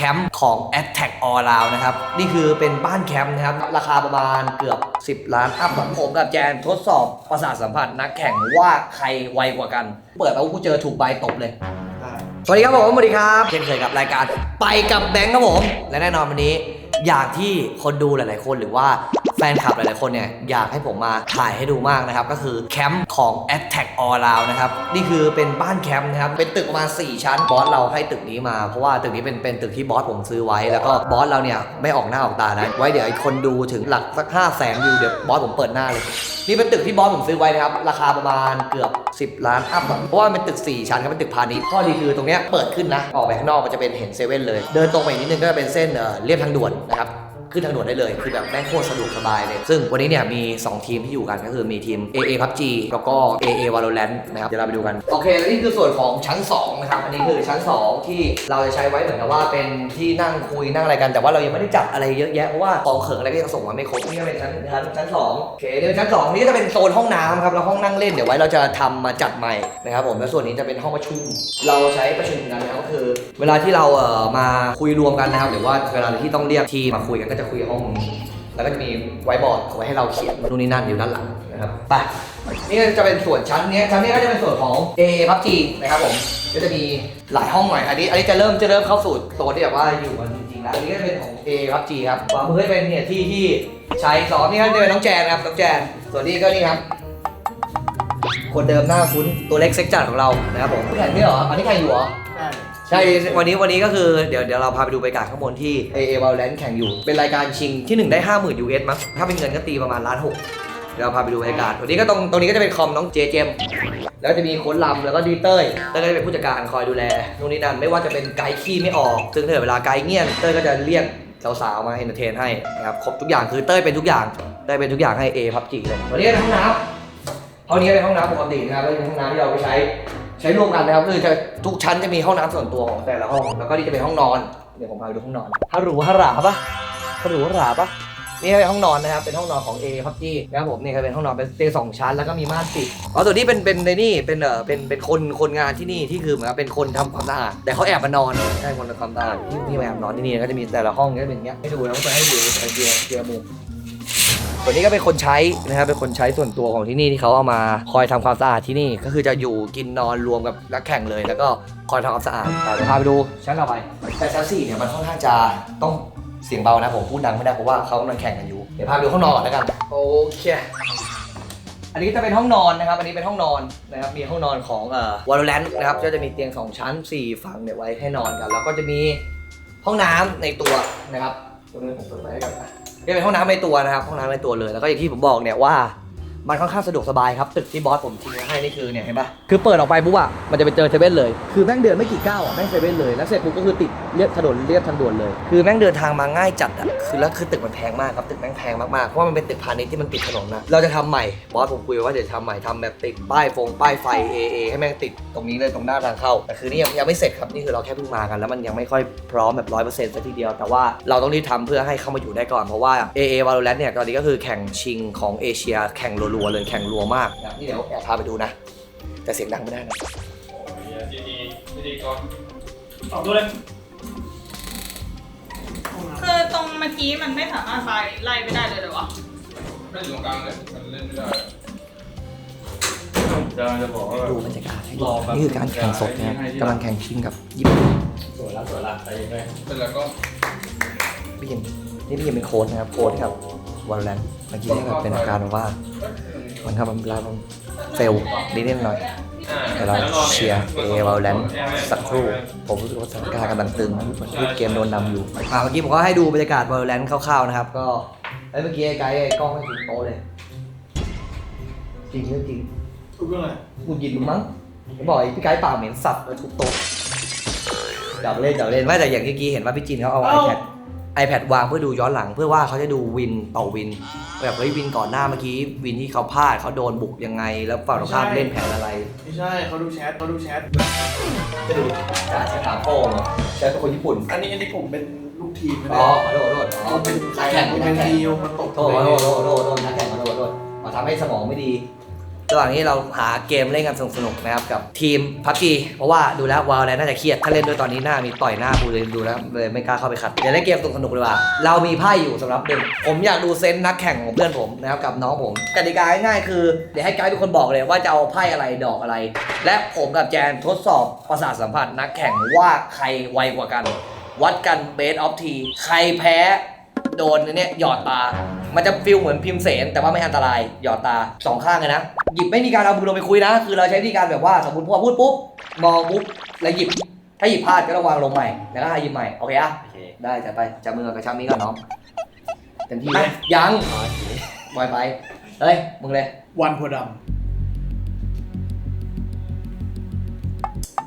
แคมป์ของ a t t a c k All Round นะครับ นี่คือเป็นบ้านแคมป์นะครับ ราคาประมาณเกือบ 10 ล้านอัพผมกับแจนทดสอบประสาทสัมผัสนักแข่งว่าใครไวกว่ากัน เปิดเอากูเจอถูกใบตบเลย สวัสดีครับผมสวัสดีครับเช่นเคยกับรายการไปกับแบงค์ครับผม และแน่นอนวันนี้ อย่างที่คนดูหลาย ๆ คนหรือว่า แฟนคลับหลายๆคนเนี่ยอยากให้ผมมาถ่ายให้ดูมากนะครับ ก็คือแคมป์ของ a t t a c k All Round นะครับ นี่คือเป็นบ้านแคมป์นะครับ เป็นตึกประมาณ 4 ชั้น บอสเราให้ตึกนี้มา เพราะว่าตึกนี้เป็นเป็นตึกที่บอสผมซื้อไว้ แล้วก็บอสเราเนี่ยไม่ออกหน้าออกตานะ ไว้เดี๋ยวไอ้คนดูถึงหลักสักห้าแสนวิวเดี๋ยวบอสผมเปิดหน้าเลย นี่เป็นตึกที่บอสผมซื้อไว้นะครับ ราคาประมาณเกือบ 10 ล้านอัพเพราะว่าเป็นตึก 4 ชั้นครับเป็นตึกพาณิชย์ ข้อดีคือตรงเนี้ยเปิดขึ้นนะ ออกไปข้างนอกมันจะเป็นเห็นเซเว่นเลย เดินตรงไปอีกนิดนึงก็จะเป็นเส้นเอ่อเรียบทางด่วนนะครับ ขึ้นทางด่วนได้เลย คือแบบแม่งโคตรสะดวกสบายเลย ซึ่งวันนี้เนี่ยมี 2 ทีมที่อยู่กันก็คือมีทีม AA PUBG แล้วก็ AA Valorant นะครับเดี๋ยวเราไปดูกัน โอเคแล้วนี่คือส่วนของชั้น 2 นะครับ อันนี้คือชั้น 2 ที่เราจะใช้ไว้เหมือนกับว่าเป็นที่นั่งคุยนั่งอะไรกันแต่ว่าเรายังไม่ได้จัดอะไรเยอะแยะเพราะว่าของเขิงอะไรก็ยังส่งมาไม่ครบนี่ก็เป็นชั้นชั้นชั้นสองโอเคเดี๋ยวชั้น2นี้ก็จะเป็นโซนห้องน้ำครับแล้วห้องนั่งเล่นเดี๋ยวไว้เราจะทำมาจัดใหม่นะครับผมแล้วส่วนนี้จะเป็นห้องประชุม เราใช้ประชุมกันนะครับก็คือ เวลาที่เราเอ่อมาคุยรวมกันนะครับหรือว่าเวลาที่ต้องเรียกทีมมาคุยกันก็จะคุยห้องนี้แล้วก็จะมีไวบอร์ดเอาไว้ให้เราเขียนนู่นนี่นั่นอยู่ด้านหลังนะครับไปนี่จะเป็นส่วนชั้นเนี้ยชั้นนี้ก็จะเป็นส่วนของ A PUBG นะครับผมก็จะมีหลายห้องหน่อยอันนี้อันนี้จะเริ่มจะเริ่มเข้าสู่โซนที่แบบว่าอยู่กันจริงๆแล้วอันนี้ก็จะเป็นของ A PUBG ครับขวามือจะเป็นเนี่ยที่ที่ใช้ซ้อมนี่ก็จะเป็นน้องแจนครับน้องแจนส่วนนี้ก็นี่ครับคนเดิมหน้าคุ้นตัวเล็กเซ็กจัดของเรานะครับผมแข่งนี่เหรออันนี้แข่งอยู่เหรอ ใช่ วันนี้วันนี้ก็คือเดี๋ยวเดี๋ยวเราพาไปดูบรรยากาศข้างบนที่ AA v a l a n แข่งอยู่ เป็นรายการชิงที่ 1 ได้ 50,000 US มั้ง ถ้าเป็นเงินก็ตีประมาณล้านหกเดี๋ยวเราพาไปดูบรรยากาศวันนี้ก็ตรงตรงนี้ก็จะเป็นคอมน้องเจเจม แล้วจะมีโค้ดลำแล้วก็ดีเต้ย เต้ยก็จะเป็นผู้จัดการคอยดูแลนู่นนี่นั่น ไม่ว่าจะเป็นไกด์ขี้ไม่ออก ซึ่งถ้าเกิดเวลาไกด์เงียบเต้ยก็จะเรียกสาวๆมาเอนเตอร์เทนให้นะครับ ครบทุกอย่างคือเต้ยเป็นทุกอย่าง เต้ยเป็นทุกอย่างให้ A พับจีเลยวันนี้เป็นห้องน้ำห้องนี้เป็นห้องน้ำปกตินะครับแล้วเป็นห้องน้ำที่เราไปใช้ ใช้ร่วมกันนะครับคือจะทุกชั้นจะมีห้องน้ำส่วนตัวของแต่ละห้อง แล้วก็นี่จะเป็นห้องนอน เดี๋ยวผมพาไปดูห้องนอนฮารูฮาราปะฮารูฮาราปะนี่เป็นห้องนอนนะครับ เป็นห้องนอนของ A พับจี้นะครับผมนี่ก็เป็นห้องนอนเป็นเตียงสองชั้นแล้วก็มีม่านปิดอ๋อส่วนี้เป็นเป็นในนี่เป็นเออเป็นเป็นคนคนงานที่นี่ที่คือเหมือนกับเป็นคนทำความสะอาดแต่เขาแอบมานอนใช่คนทำความสะอาดที่ที่มาแอบนอนที่นี่ก็จะมีแต่ละห้องก็จะเป็นอย่างเงี้ยให้ดูแล้วก็ให้ดูไอเดียเดียมุม ส่วนนี้ก็เป็นคนใช้นะครับเป็นคนใช้ส่วนตัวของที่นี่ที่เขาเอามาคอยทำความสะอาดที่นี่ ก็คือจะอยู่กินนอนรวมกับนักแข่งเลย แล้วก็คอยทำความสะอาดอะเดี๋ยวพาไปดูชั้นต่อไปแต่ชั้นสี่เนี่ยมันค่อนข้างจะต้องเสียงเบานะผมพูดดังไม่ได้เพราะว่าเขากำลังแข่งกันอยู่เดี๋ยวพาไปดูห้องนอนก่อนแล้วกันโอเคอันนี้จะเป็นห้องนอนนะครับ อันนี้เป็นห้องนอนนะครับ มีห้องนอนของเอ่อวอลเลนนะครับ ก็จะมีเตียง 2 ชั้น 4 ฝั่งเนี่ยไว้ให้นอนกัน แล้วก็จะมีห้องน้ำในตัวนะครับ ตรงนี้ผมเปิดไว้ให้กันนะ นี่เป็นห้องน้ำในตัวนะครับห้องน้ำในตัวเลยแล้วก็อย่างที่ผมบอกเนี่ยว่า มันค่อนข้างสะดวกสบายครับ ตึกที่บอสผมทิ้งไว้ให้นี่คือเนี่ยเห็นปะคือเปิดออกไปปุ๊บอะมันจะไปเจอเซเว่นเลย คือแม่งเดินไม่กี่ก้าวอะแม่งเซเว่นเลย แล้วเสร็จปุ๊บก็คือติดเรียบถนนเรียบทางด่วนเลย คือแม่งเดินทางมาง่ายจัดอะคือแล้วคือตึกมันแพงมากครับ ตึกแม่งแพงมากๆ เพราะว่ามันเป็นตึกพาณิชย์ที่มันติดถนนนะ เราจะทำใหม่ บอสผมคุยไว้ว่าเดี๋ยวจะทำใหม่ทำแบบติดป้ายฟงป้ายไฟ AA ให้แม่งติดตรงนี้เลยตรงหน้าทางเข้า แต่คือนี่ยังยังไม่เสร็จครับนี่คือเราแค่เพิ่งมากัน แล้วมันยังไม่ค่อยพร้อมแบบร้อยเปอร์เซ็นต์ซะทีเดียว แต่ว่าเราต้องรีบทำเพื่อให้เข้ามาอยู่ได้ก่อน เพราะว่า AA Valorant เนี่ยตอนนี้ก็คือแข่งชิงของเอเชียแข่งรัวๆเลยแข่งรัวมากนะนี่เดี๋ยวแอบพาไปดูนะ แต่เสียงดังไม่ได้นะดีดีดีก่อนออกด้วยเลยคือตรงเมื่อกี้มันไม่สามารถไปไล่ไปได้เลยเหรอวะไม่อยู่ตรงกลางเลยมันเล่นไม่ได้จะจะบอกว่าดูบรรยากาศให้ดีนี่คือการแข่งสดนะครับกำลังแข่งชิงกับญี่ปุ่นสวยละสวยละไปยังไงเสร็จแล้วก็พี่ยิมนี่พี่ยิมเป็นโค้ชนะครับโค้ชให้กับ วอลเลนเมื่อกี้เนี่ยแบบเป็นอาการแบบว่ามันทำมันเวลามันเฟลนิดนิดหน่อยเดี๋ยวเราเชียร์เอวอลเลนสักครู่ ผมรู้สึกว่าสถานการณ์กำลังตึงเหมือนที่เกมโดนนำอยู่อ่าเมื่อกี้ผมก็ให้ดูบรรยากาศวอลเลนคร่าวๆนะครับ ก็เอ้ยเมื่อกี้ไอ้ไกด์ไอ้กล้องให้ถึงโต๊ะเลย จริงเรื่องจริงกูเรื่องอะไรกูยินมึงมั้งผมบอกไอ้พี่ไกด์ปากเหม็นสัตว์แล้วทุบโต๊ะเดี๋ยวเล่นเดี๋ยวเล่นไม่แต่อย่างที่กี้เห็นว่าพี่จินเขาเอา iPad iPad วางเพื่อดูย้อนหลัง เพื่อว่าเขาจะดูวินต่อวิน แบบเฮ้ยวินก่อนหน้าเมื่อกี้วินที่เขาพลาดเขาโดนบุกยังไง แล้วฝั่งตรงข้ามเล่นแผนอะไรไม่ใช่เขาดูแชทเขาดูแชทจะดูจ่าชะตาโป้งใช้เป็นคนญี่ปุ่นอันนี้อันนี้ผมเป็นลูกทีมไม่อ๋ได้อขอโทษขอโทษอ๋อเป็นนักแข่งเป็นันกแข่งทีมมาตกโทษขอโทษขอโทษขอโทษนักแข่งขอโทษขอโทษมาทำให้สมองไม่ดี ระหว่างนี้เราหาเกมเล่นกันสนุกๆนะครับกับทีมพับจีเพราะว่าดูแล้ววาวแล้วน่าจะเครียดถ้าเล่นด้วยตอนนี้หน้ามีต่อยหน้ากูเลยดูแล้วเลยไม่กล้าเข้าไปขัดเดี๋ยวเล่นเกมสนุกๆดีกว่าเรามีไพ่อยู่สำหรับหนึ่งผมอยากดูเซนส์นักแข่งของเพื่อนผมนะครับกับน้องผมกติกาง่ายๆคือเดี๋ยวให้ไกด์เป็นคนบอกเลยว่าจะเอาไพ่อะไรดอกอะไร และผมกับแจนทดสอบประสาทสัมผัสนักแข่งว่าใครไวกว่ากัน วัดกันเบสออฟทีใครแพ้ โดนอันเนี่ยหยอดตา มันจะฟิลเหมือนพิมพ์เสนแต่ว่าไม่อันตรายหยอดตาสองข้างเลยนะหยิบไม่มีการเอามือลงไปคุยนะ คือเราใช้วิธีการแบบว่าสมมติพอพูดปุ๊บมองปุ๊บแล้วหยิบ ถ้าหยิบพลาดก็ต้องวางลงใหม่แล้วก็ให้หยิบใหม่โอเคอะโอเคได้จัดไปจับมือกับกระชับนี้ก่อนน้องเต็มที่ไหมยังปล่อยไปเฮ้ยมึงเลยวันโพธิ์ด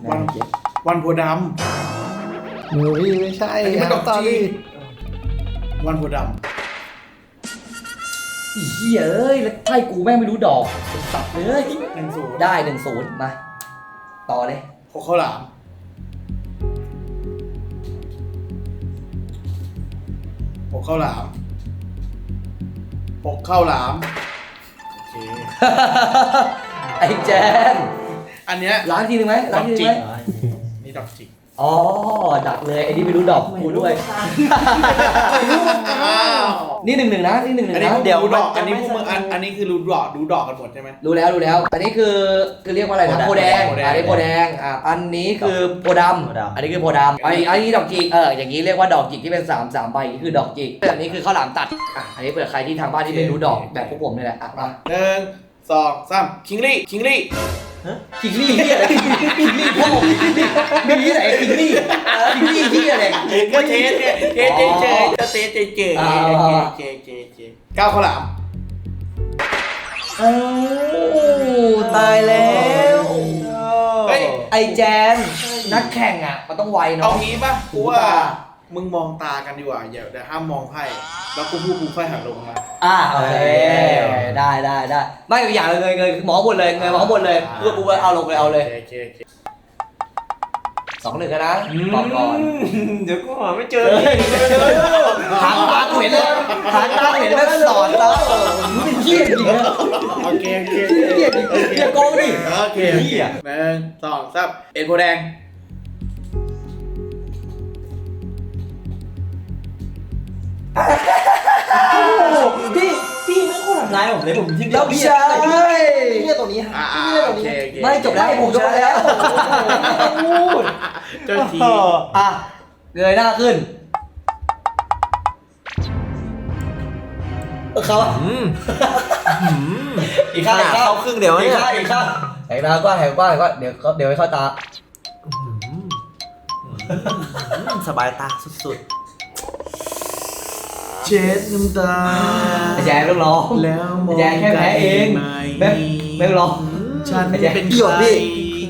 วันำวันโพธิ์ดมือพี่ไม่ใช่ำอันนี้มันดอกตอจีรี่ วันโพธิ์ดอีเหี้ยเอ้ยแล้วไพ่กูแม่งไม่รู้ดอกสับเลยำหนึ่งศูนย์ได้หนึ่งศูนย์มา ต่อเลยหกข้าวหลามหกข้าวหลามหกข้าวหลาม โอเค ไอ้แจนอันเนี้ยล้างทีนึงไหมล้างทีนึงไหมนี่ดอกจิก อ๋อ ดักเลยไอ้นี่ไม่รู้ดอกกูด้วย อ้าวนี่หนึ่งหนึ่งนะนี่หนึ่งหนึ่อันงนี้นะพวกเดี๋ยวรู้ดอก อันนี้พวกมึงอันอันนี้คือรู้ดอกดูดอกกันหมดใช่ไหม รู้แล้วรู้แล้ว อันนี้คือคือเรียกว่าอะไรนะโพโพแดแดงงอันนี้โพแดงอะอันนี้คือโพดำอันนี้คือโพดำอันนี้อันนี้ดอกจิกเอออย่างนี้เรียกว่าดอกจิกที่เป็นสามสามใบคือดอกจิกแบบนี้คือข้าวหลามตัดอะอันนี้เผื่อใครที่ทางบ้านที่ไม่รู้ดอกแบบพวกผมนี่แหละอะมา หนึ่ง สองสามคิงลี่คิงลี่คิงลี่เฮียอะไรคิงลี่พ่อคิงลี่มีที่ไหนคิงลี่คิงลี่เฮียอะไรก็เทสเนี่ยเทสเฉยเฉยก็เทสเฉยเฉยอ่าเฉยเฉยเฉยเก้าข้าวหลามโอ้ตายแล้วเฮ้ยไอแจนนักแข่งอะมันต้องไวเอาเนาะงี้ป่ะกูว่าตา มึงมองตากันดีกว่าอย่าเดี๋ยวห้ามมองไพ่แล้วกูพูดกูค่อยหันลงมาอ่าโอเคได้ได้ได้ไม่อีกอย่างเลยเงยเงยหมอบนเลยเงยหมอบนเลยเพื่อกูเอาลงเลยเอาเลยโอเคโอเคสองหนึ่งกันนะตอบก่อนเดี๋ยวกูหาไม่เจอหางตากูเห็นเลยหางตากูเห็นแล้วสอนแล้วมึงเป็นเหี้ยจริงนะโอเคโอเคเหี้ยจริงอย่าโกงดิโอเคหนึ่งสองสามเอ็นโพแดง พี่พี่ไม่โคตรทำร้ายผมเลยผมทิ้งแล้วพี่ใช่เนี่ยตัวนี้อ่าพี่เนี่ยโอตัวเคนี้โอเคไม่จบแล้วผมจบแล้วพูดเจ้าทีอะเงยหน้าขึ้นเออเขาอะอืมอีกข้างอีกข้างเข้าครึ่งเดี๋ยวอีกเนี่ยข้างอีกข้างแหกตากว้างแหกกว้างแหกกว้างเดี๋ยวเดี๋ยวไม่เข้าตาสบายตาสุด เช็ดน้ำตาไอ้แจ๊คต้องร้องแล้วมองแจ๊คแค่แพ้เองไหมแม่งแม่งร้องฉันไอ้แจ๊คเป็นหยดใครพี่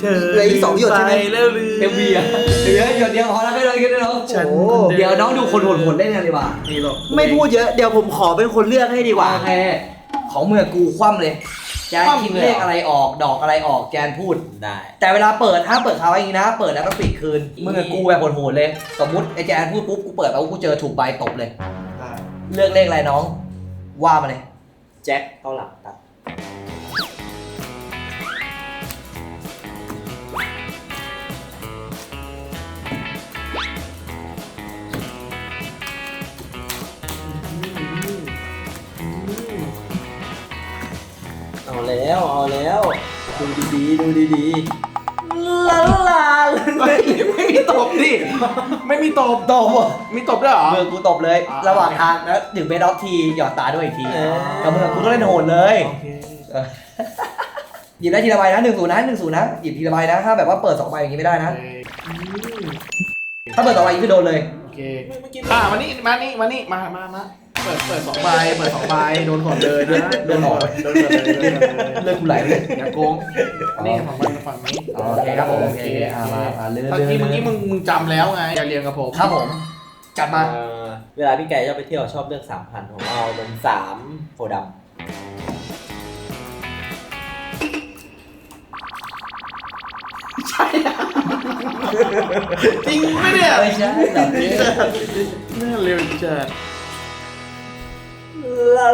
เธอเหลืออีกสองหยดใช่ไหมปแล้วหรือเอ็มวีอะเดี๋ยวเดี๋ยวเดี๋ยวพอแล้วไม่เลยกันเลยน้องฉันโอ้คนเดี๋ยวน้องดูคนโหดโหดเล่นกันดีกว่านี่หรอกๆไม่พูดเยอะเดี๋ยวผมขอเป็นคนเลือกให้ดีกว่าโอเคของเมื่อกูคว่ำเลย แจนคิดเลขอะไรออกดอกอะไรออกแจนพูด ได้ แต่เวลาเปิดห้ามเปิดคาไว้อย่างนี้นะ เปิดแล้วก็ปิดคืนมึงกับกูแบบโหดๆเลย สมมติไอ้แจนพูดปุ๊บกูเปิดไปปุ๊บกูเจอถูกใบตบเลย ได้เลือกเลขอะไรน้อง ว่ามาเลย แจ็คเกาหลังตัด แล้วเอาแล้ว ดูดีๆดูดีๆลาลาไม่ไม่มีตบดิ ไม่มีตบ ตบอะมีตบด้วยเหรอ มือกูตบเลย อ่า ระหว่างทางแล้วถึงเบสออฟทีหยอดตาด้วยอีกทีเออ กับมือกูต้องเล่นโหดเลยโอเคเออหยิบได้ทีละใบนะหนึ่งศูนย์นะหนึ่งศูนย์นะหยิบทีละใบนะถ้าแบบว่าเปิดสองใบอย่างนี้ไม่ได้นะถ้าเปิดสองใบคือโดนเลยโอเคอ่ามานี่มานี่มานี่มามามา เปิดเปิดสองใบเปิดสองใบโดนก่อนเลยนะโดนก่อนโดนก่อนเลยโดนก่อนเลยเลือดกูไหลเลยอย่าโกงนี่ฝั่งมันฝั่งนี้อ๋อโอเคครับผมโอเคอ่ามาอ่าเลื่อนเมื่อกี้เมื่อกี้มึงมึงจำแล้วไงอย่าเรียนกับผมครับผมจัดมาเอ่อเวลาพี่ไก่ชอบไปเที่ยวชอบเลือกสามพันผมเอาเป็นสามโพธิ์ดจริงไหมเนี่ยไม่ใช่แบบนี้น่าเร็วจัดำ ลา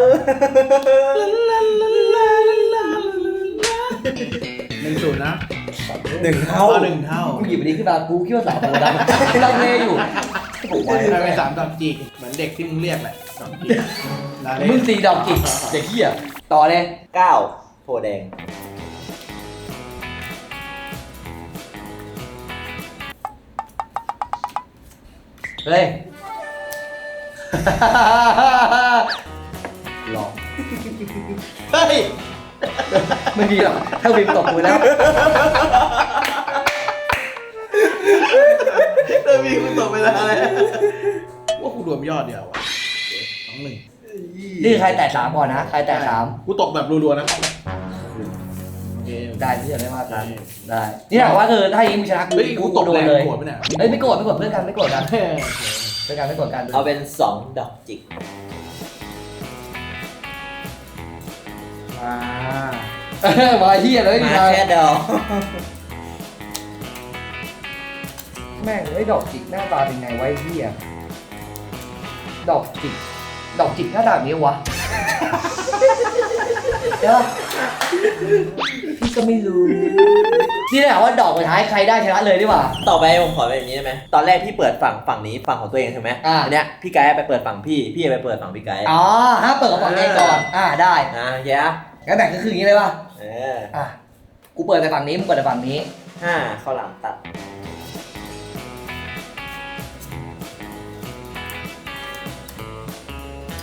หนึ่งศูนย์นะหนึ่งเท่าหนึ่งเท่ากูหยิบอันนี้ขึ้นมากูคิดว่าสามโพธิ์ดำลังเลอยู่ผมไว้ได้ไปสามดอกจิกเหมือนเด็กที่มึงเรียกแหละดอกจิกมึงตีดอกจิกเด็กเหี้ยต่อเลยเก้าโพแดงเฮ้ย เฮ้ยไม่มีหรอกถ้าวินตกมือแล้ว เริ่มมีคุณตกไปแล้วเลยว่ากูรวมยอดเดียวอะสองหนึ่งนี่ใครแตะสามก่อนนะ ใครแตะสามกูตกแบบรัวๆนะโอเคได้ที่จะได้มากันได้ นี่ถามว่าคือถ้ายิงมึงชนะกูเฮ้ยกูตกโดแรนงเลยโกรธไหมเนี่ยเฮ้ยไม่โกรธไม่โกรธเพื่อนกันไม่โกรธกันเฮ้ยเพื่อนกันไม่โกรธกัน เอาเป็นสองดอกจิก มาเฮียเลยมานี่มาแค่ดอกแม่งไอ้ดอกจิกหน้าตาเป็นไงไวะไอ้เฮียดอกจิก ดอกจิกหน้าตาแบบนี้วะเดี๋ยวพี่ก็ไม่รู้นี่แหละว่าดอกสุดท้ายใครได้ชนะเลยดีกว่า ต่อไปผมขอแบบนี้ได้ไหมตอนแรกพี่เปิดฝั่งฝั่งนี้ฝั่งของตัวเองใช่ไหมอ่านเนี้ยพี่ไกด์ไปเปิดฝั่งพี่ พี่ไปเปิดฝั่งพี่ไกด์อ๋อห้ามเปิดของฝั่งเองก่อน อ่าได้ นะแย่ งั้นแบ่งก็คืออย่างนี้เลยป่ะ เอออะ กูเปิดแต่ฝั่งนี้มึงเปิดแต่ฝั่งนี้ ห้าข้าวหลามตัด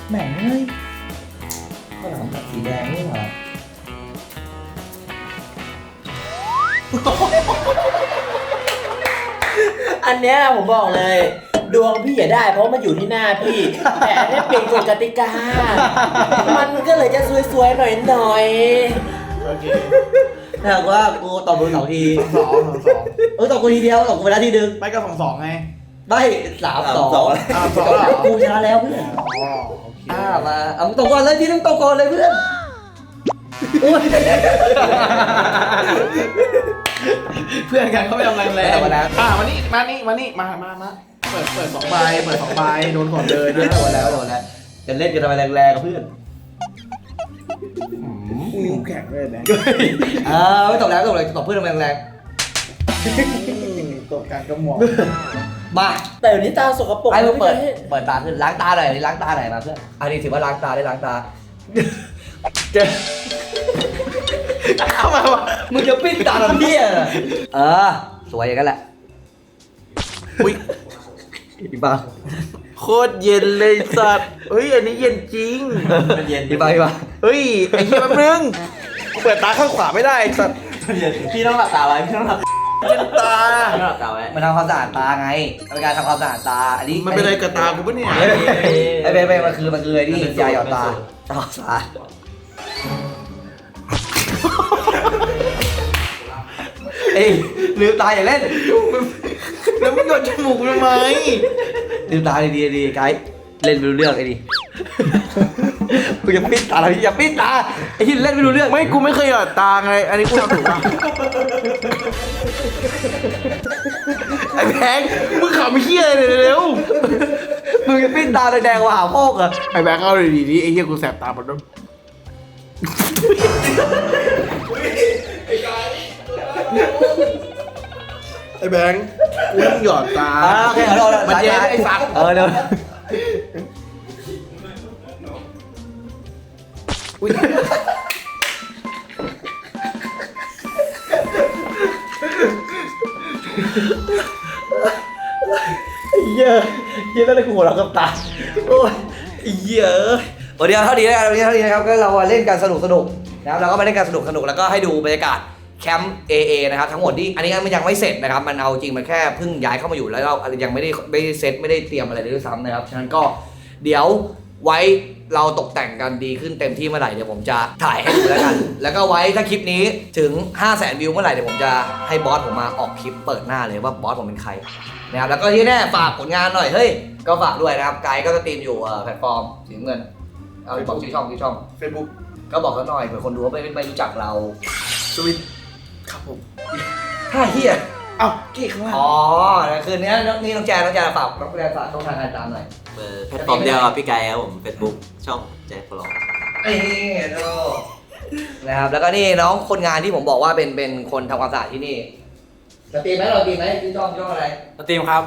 แม่งเอ้ยข้าวหลามตัดสีแดงนี่หว่า อันเนี้ยผมบอกเลย ดวงพี่อย่าได้ เพราะมันอยู่ที่หน้าพี่ แต่อันเนี้ยเปลี่ยนกฎกติกา มันก็เลยจะสวยๆหน่อยโอเคถ้าหากว่ากูตอบมึงสองทีสองสองสองเออตอบกูทีเดียวตอบกูไปแล้วทีนึงไม่ก็สองสองไง ได้สามสองอ่าสองแล้วเหรอกูชนะแล้วเพื่อนอ๋อโอเคอ่ามาเอาตกก่อนเลยทีนึงตกก่อนเลยเพื่อนโอ้ย เพื่อนกันเขาไม่ทำแรงแรงเอามาแล้วอ่ามานี่มานี่มานี่มามามาเปิดเปิดสองใบเปิดสองใบโดนก่อนเลยโดนะนแล้วโดนแล้วจะเล่นกันทำไมแรงๆกับเพื่อนนิ้วแข็งเลยแบงค์อ่าไม่ตอบแล้วตอบเลยตอบเพื่อนทำไมแรงตกการกระหม่อมๆมาๆแต่เดี๋ยวนี้ตาสกปรกไอ้มึงเปิดไม่ได้เปิดตาขึ้นล้างตาหน่อยนี่ล้างตาหน่อยมาเพื่อนอันนี้ถือว่าล้างตาได้ล้างตาเจอ เข้ามาวะมึงจะปิ้นตาทำเพี้ยเหรอเออ สวยอย่างนั้นแหละอุ้ยอีบ้าโคตรเย็นเลยสัตว์เฮ้ย อันนี้เย็นจริง มันเย็นอีบ้าอีบ้าเฮ้ย ไอ้เหี้ยแป๊บนึงกูเปิดตาข้างขวาไม่ได้ไอ้สัตว์พี่ต้องหลับตาไว้พี่ต้องหลับเย็นตาพี่ต้องหลับตาไว้มันทำความสะอาดตาไงเป็นการทำความสะอาดตา อันนี้มันเป็นอะไรกับตากูปะเนี่ยไอ้เบไอ้เบไอ้เบมันคือมันคือไอ้นี่ยาหยอดตาทำความสะอาด เอ้ยลืมตาอย่าเล่นแล้วมึงหยดจมูกทำไมลืมตาดีๆดีๆไกด์เล่นไม่รู้เรื่องไอ้ดิกูจะปิ้นตาอะไรอย่าปิ้นตาไอ้ที่เล่นไม่รู้เรื่องไม่กูไม่เคยหยอดตาไง อันนี้กูทำถูกป่ะไอ้แบงค์มึงขำเฮี้ยเลยเร็วมึงจะปิ้นตาแดงๆมาหาพ่อเหรอไอ้แบงค์เอาเลยดีๆไอ้เฮี้ยกูแสบตาหมดแล้ว ไอ้แบงค์กูต้องหยอดตาอ่าโอเคเอาเรามันเย็นไอ้สักเออเดี๋ยวอุ๊ยเยอะเยอะแล้วกูหัวเราะกับตาโอ้ยเยอะวันนี้เท่านี้แล้วกันวันนี้เท่านี้นะครับก็เราเล่นกันสนุกสนุก นะครับเราก็มาเล่นกันสนุกสนุกแล้วก็ให้ดูบรรยากาศแคมป์ AA นะครับทั้งหมดที่อันนี้มันยังไม่เสร็จนะครับ มันเอาจริงมันแค่เพิ่งย้ายเข้ามาอยู่แล้วเรายังไม่ได้ไม่ได้เซตไม่ได้เตรียมอะไรเลยด้วยซ้ำนะครับฉะนั้นก็เดี๋ยวไว้เราตกแต่งกันดีขึ้นเต็มที่เมื่อไหร่เดี๋ยวผมจะถ่ายให้ดูแล้วกัน แล้วก็ไว้ถ้าคลิปนี้ถึง 5 0 0 0 0 0วิวเมื่อไหร่เดี๋ยวผมจะให้บอสผมมาออกคลิปเปิดหน้าเลยว่าบอสผมเป็นใครนะครับแล้วก็ที่แน่ฝากผลงานหน่อยเฮ้ยก็ฝากด้วยนะครับไกด์ก็สตรีมอยู่เอ่อแพลตฟอร์มสีเงินเอาบอกชื่อช่องชื่อช่องเฟซบุ๊ กก็บอกเขาหน่อยเผื่อคนดูว่าไม่ไม่รู้จักเราสวิตครับผมท่าเฮียเอ้าเก๊ข้างล่างอ๋อแล้วคืนนี้น้องนี่น้องแจนน้องแจนฝากน้องแจนฝากช่องทางการตามหน่อยเบอร์แพลตฟอร์มเดียวกับพี่ไกด์ครับผมเฟซบุ๊กช่องแจ็คฟลอเอ้ยโดนะครับแล้วก็นี่น้องคนงานที่ผมบอกว่าเป็นเป็นคนทำความสะอาดที่นี่สตรีมไหมเราสตรีมไหมที่ช่องช่องอะไรสตรีมครับ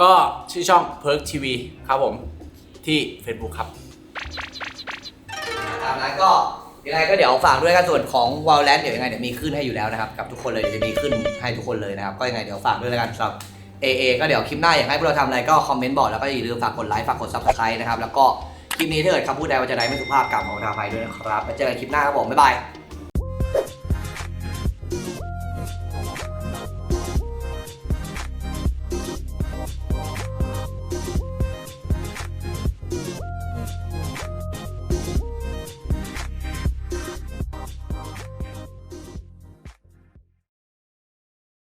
ก็ชื่อช่อง Perk TV ครับผมที่ Facebook ครับ ตามนั้นก็ยังไงก็เดี๋ยวฝากด้วยกันส่วนของ w a l l a n เดี๋ยวยังไงเดี๋ยวมีขึ้นให้อยู่แล้วนะครับกับทุกคนเลยเดี๋ยวจะมีขึ้นให้ทุกคนเลยนะครับก็ยังไงเดี๋ยวฝากด้วยแล้วกันสำหรับ AA ก็เดี๋ยวคลิปหน้าอยากให้พวกเราทำอะไรก็คอมเมนต์บอกแล้วก็อย่าลืมฝากกดไลค์ฝากกด subscribe นะครับแล้วก็คลิปนี้ถ้าเกิดคำพูดใดว่าจะได้ไม่สุภาพกลับขอทาไปด้วยนะครับแล้วเจอกันคลิปหน้าครับผมบ๊ายบาย